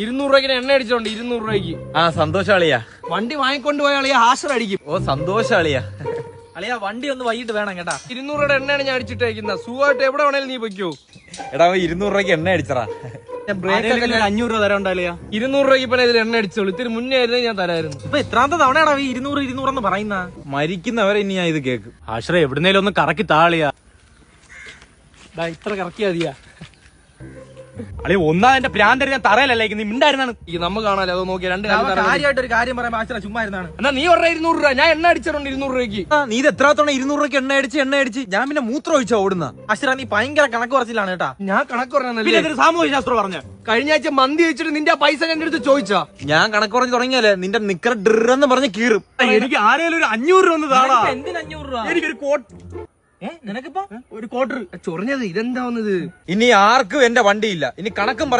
ഇരുന്നൂറ് രൂപയ്ക്ക് എണ്ണ അടിച്ചോണ്ട് ഇരുന്നൂറ് രൂപയ്ക്ക്. ആ സന്തോഷം അളിയാ വണ്ടി വാങ്ങിക്കൊണ്ട് പോയ അളിയ ഹാഷർ അടിക്കും. ഓ സന്തോഷം അളിയാ അളിയാ വണ്ടി ഒന്ന് വൈകിട്ട് വേണം കേട്ടാ. ഇരുന്നൂറ് രൂപയുടെ എണ്ണയാണ് ഞാൻ അടിച്ചിട്ടേക്കുന്നത്. സുഖമായിട്ട് എവിടെ വേണേലും നീ പൊയ്ക്കോ. എടാ ഇരുന്നൂറ് രൂപയ്ക്ക് എണ്ണ അടിച്ചറാ. അഞ്ഞൂറ് രൂപ തരണ്ട ഇരുന്നൂറ് രൂപയ്ക്ക് ഇപ്പൊ ഇതിൽ എണ്ണ അടിച്ചോളൂ. ഇത്തിരി മുന്നേ ആയിരുന്നേ ഞാൻ തരായിരുന്നു. ഇപ്പൊ ഇത്രാന്ത തവണയാടാ ഈ ഇരുന്നൂറ് ഇരുന്നൂറെന്ന് പറയുന്ന. മരിക്കുന്നവരെ ഇനി ഞാൻ ഇത് കേക്ക് ആശ്രയ എവിടുന്നേലും ഒന്ന് കറക്കി താളിയാ ഇത്ര കറക്കിയാ മതിയാ. അളിയ ഒന്നാ എന്റെ പ്രാന്തര് ഞാൻ തറയിലല്ലേ നീ മിണ്ടായിരുന്നാണ്. ഈ നമ്മ കാണാലോ അത് നോക്കി രണ്ട് കാര്യം കാര്യമായിട്ട് ഒരു കാര്യം പറയാൻ ആശ്ര ചുമ്മാ ഇരുന്നാണ്. എന്നാ നീ പറഞ്ഞ ഇരുന്നൂറ് രൂപ ഞാൻ എണ്ണ അടിച്ചിട്ടുണ്ട് ഇരുന്നൂറ് രൂപയ്ക്ക്. നീ ഇത് എത്ര തവണ ഇരുന്നൂറ് രൂപയ്ക്ക് എണ്ണ അടിച്ച് എണ്ണ അടിച്ച്? ഞാൻ പിന്നെ മൂത്രം ഒഴിച്ചാ ഓടുന്ന. അശ്ര നീ ഭയങ്കര കണക്ക് കുറച്ചിലാണ് കേട്ടാ. ഞാൻ കണക്ക് ഇതൊരു സാമൂഹ്യ ശാസ്ത്രം പറഞ്ഞ. കഴിഞ്ഞ ആഴ്ച മന്തി വെച്ചിട്ട് നിന്റെ പൈസ എന്റെ അടുത്ത് ചോദിച്ചാ. ഞാൻ കണക്ക് പറഞ്ഞു തുടങ്ങിയാലേ നിന്റെ നിക്കർ ഡ്രെന്ന് പറഞ്ഞ് കീറും. എനിക്ക് ആരെങ്കിലും ഒരു അഞ്ഞൂറ് രൂപ ഒന്ന് താടാ. എന്തിന് അഞ്ഞൂറ് രൂപ? എനിക്കൊരു കോട്ട് നിനക്കിപ്പോ? ഒരു കോട്ടർ ചൊറിഞ്ഞത്. ഇതെന്താവുന്നത് ഇനി ആർക്കും എന്റെ വണ്ടിയില്ല. ഇനി കണക്കും